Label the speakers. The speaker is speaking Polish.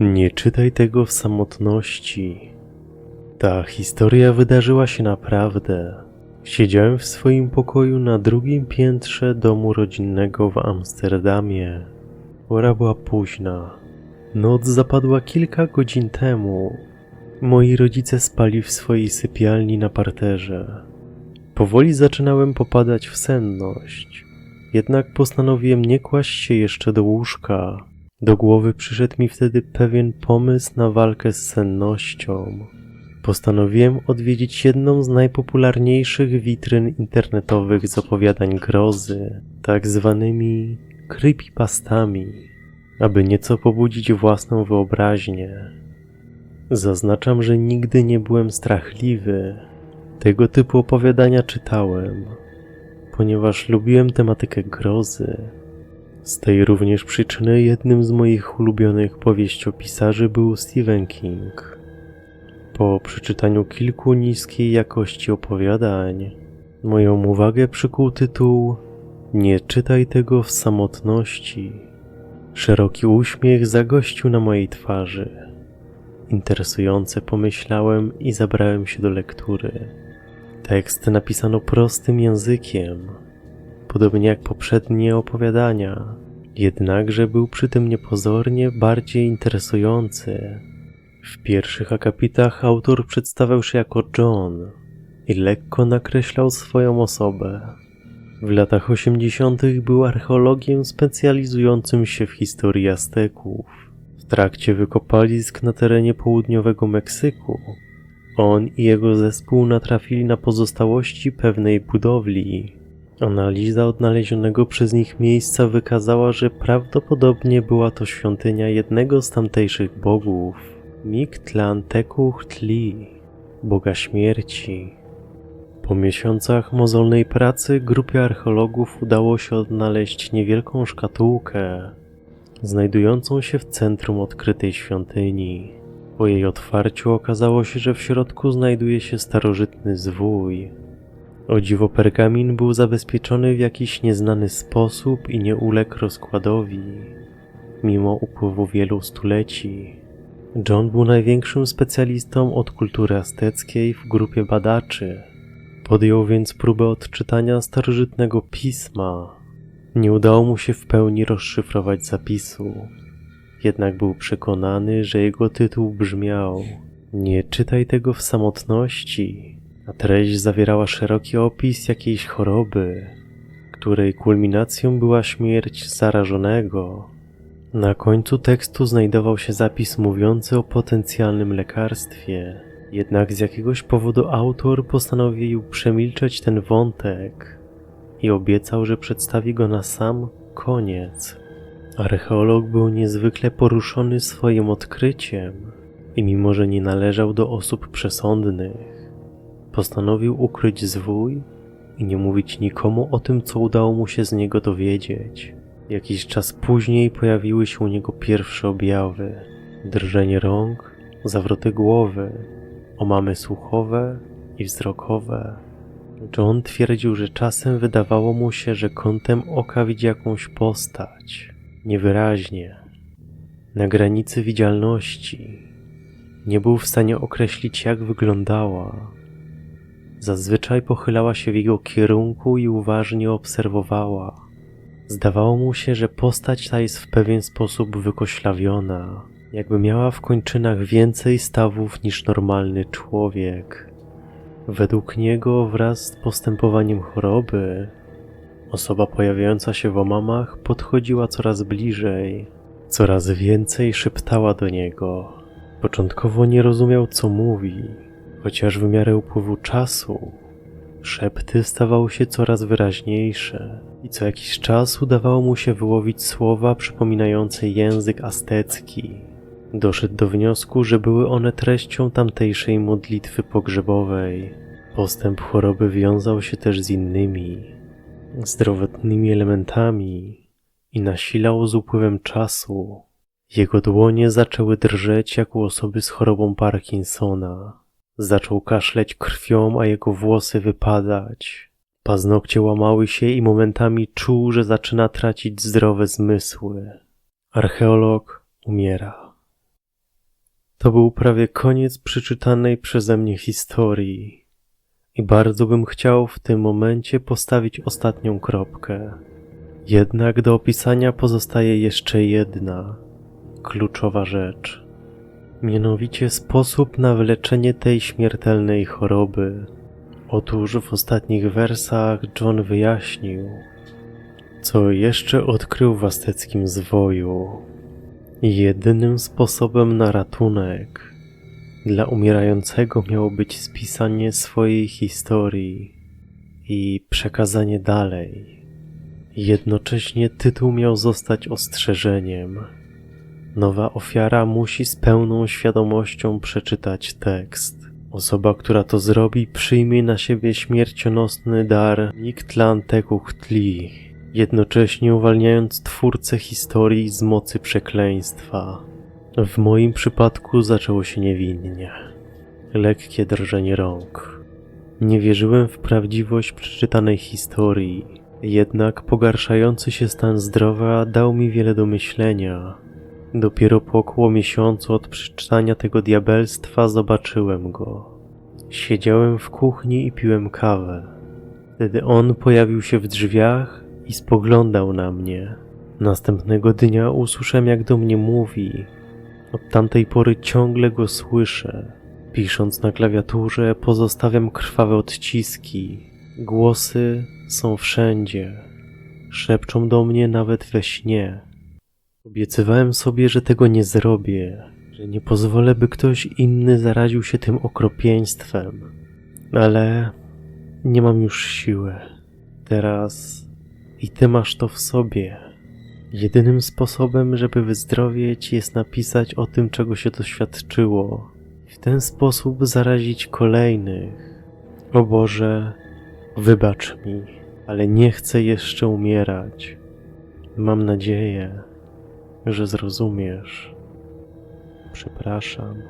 Speaker 1: Nie czytaj tego w samotności. Ta historia wydarzyła się naprawdę. Siedziałem w swoim pokoju na drugim piętrze domu rodzinnego w Amsterdamie. Pora była późna. Noc zapadła kilka godzin temu. Moi rodzice spali w swojej sypialni na parterze. Powoli zaczynałem popadać w senność, jednak postanowiłem nie kłaść się jeszcze do łóżka. Do głowy przyszedł mi wtedy pewien pomysł na walkę z sennością. Postanowiłem odwiedzić jedną z najpopularniejszych witryn internetowych z opowiadań grozy, tak zwanymi creepypastami, aby nieco pobudzić własną wyobraźnię. Zaznaczam, że nigdy nie byłem strachliwy. Tego typu opowiadania czytałem, ponieważ lubiłem tematykę grozy. Z tej również przyczyny jednym z moich ulubionych powieściopisarzy był Stephen King. Po przeczytaniu kilku niskiej jakości opowiadań, moją uwagę przykuł tytuł Nie czytaj tego w samotności. Szeroki uśmiech zagościł na mojej twarzy. Interesujące pomyślałem i zabrałem się do lektury. Tekst napisano prostym językiem, podobnie jak poprzednie opowiadania, jednakże był przy tym niepozornie bardziej interesujący. W pierwszych akapitach autor przedstawiał się jako John i lekko nakreślał swoją osobę. W latach 80. był archeologiem specjalizującym się w historii Azteków. W trakcie wykopalisk na terenie południowego Meksyku on i jego zespół natrafili na pozostałości pewnej budowli. Analiza odnalezionego przez nich miejsca wykazała, że prawdopodobnie była to świątynia jednego z tamtejszych bogów, Mictlantecuhtli, boga śmierci. Po miesiącach mozolnej pracy grupie archeologów udało się odnaleźć niewielką szkatułkę, znajdującą się w centrum odkrytej świątyni. Po jej otwarciu okazało się, że w środku znajduje się starożytny zwój. O dziwo pergamin był zabezpieczony w jakiś nieznany sposób i nie uległ rozkładowi, mimo upływu wielu stuleci. John był największym specjalistą od kultury azteckiej w grupie badaczy. Podjął więc próbę odczytania starożytnego pisma. Nie udało mu się w pełni rozszyfrować zapisu. Jednak był przekonany, że jego tytuł brzmiał Nie czytaj tego w samotności, a treść zawierała szeroki opis jakiejś choroby, której kulminacją była śmierć zarażonego. Na końcu tekstu znajdował się zapis mówiący o potencjalnym lekarstwie, jednak z jakiegoś powodu autor postanowił przemilczeć ten wątek i obiecał, że przedstawi go na sam koniec. Archeolog był niezwykle poruszony swoim odkryciem i mimo, że nie należał do osób przesądnych, postanowił ukryć zwój i nie mówić nikomu o tym, co udało mu się z niego dowiedzieć. Jakiś czas później pojawiły się u niego pierwsze objawy: drżenie rąk, zawroty głowy, omamy słuchowe i wzrokowe. John twierdził, że czasem wydawało mu się, że kątem oka widzi jakąś postać, niewyraźnie, na granicy widzialności. Nie był w stanie określić, jak wyglądała. Zazwyczaj pochylała się w jego kierunku i uważnie obserwowała. Zdawało mu się, że postać ta jest w pewien sposób wykoślawiona, jakby miała w kończynach więcej stawów niż normalny człowiek. Według niego, wraz z postępowaniem choroby, osoba pojawiająca się w omamach podchodziła coraz bliżej, coraz więcej szeptała do niego. Początkowo nie rozumiał, co mówi, chociaż w miarę upływu czasu szepty stawały się coraz wyraźniejsze i co jakiś czas udawało mu się wyłowić słowa przypominające język aztecki. Doszedł do wniosku, że były one treścią tamtejszej modlitwy pogrzebowej. Postęp choroby wiązał się też z innymi, zdrowotnymi elementami i nasilał z upływem czasu. Jego dłonie zaczęły drżeć jak u osoby z chorobą Parkinsona. Zaczął kaszleć krwią, a jego włosy wypadać. Paznokcie łamały się i momentami czuł, że zaczyna tracić zdrowe zmysły. Archeolog umiera. To był prawie koniec przeczytanej przeze mnie historii. I bardzo bym chciał w tym momencie postawić ostatnią kropkę. Jednak do opisania pozostaje jeszcze jedna kluczowa rzecz. Mianowicie sposób na wyleczenie tej śmiertelnej choroby. Otóż w ostatnich wersach John wyjaśnił, co jeszcze odkrył w azteckim zwoju. Jedynym sposobem na ratunek dla umierającego miało być spisanie swojej historii i przekazanie dalej. Jednocześnie tytuł miał zostać ostrzeżeniem. Nowa ofiara musi z pełną świadomością przeczytać tekst. Osoba, która to zrobi, przyjmie na siebie śmiercionosny dar Mictlantecuhtli, jednocześnie uwalniając twórcę historii z mocy przekleństwa. W moim przypadku zaczęło się niewinnie. Lekkie drżenie rąk. Nie wierzyłem w prawdziwość przeczytanej historii, jednak pogarszający się stan zdrowia dał mi wiele do myślenia. Dopiero po około miesiącu od przeczytania tego diabelstwa zobaczyłem go. Siedziałem w kuchni i piłem kawę. Wtedy on pojawił się w drzwiach i spoglądał na mnie. Następnego dnia usłyszałem, jak do mnie mówi. Od tamtej pory ciągle go słyszę. Pisząc na klawiaturze, pozostawiam krwawe odciski. Głosy są wszędzie. Szepczą do mnie nawet we śnie. Obiecywałem sobie, że tego nie zrobię, że nie pozwolę, by ktoś inny zaraził się tym okropieństwem. Ale nie mam już siły. Teraz i ty masz to w sobie. Jedynym sposobem, żeby wyzdrowieć, jest napisać o tym, czego się doświadczyło. W ten sposób zarazić kolejnych. O Boże, wybacz mi, ale nie chcę jeszcze umierać. Mam nadzieję, że zrozumiesz. Przepraszam.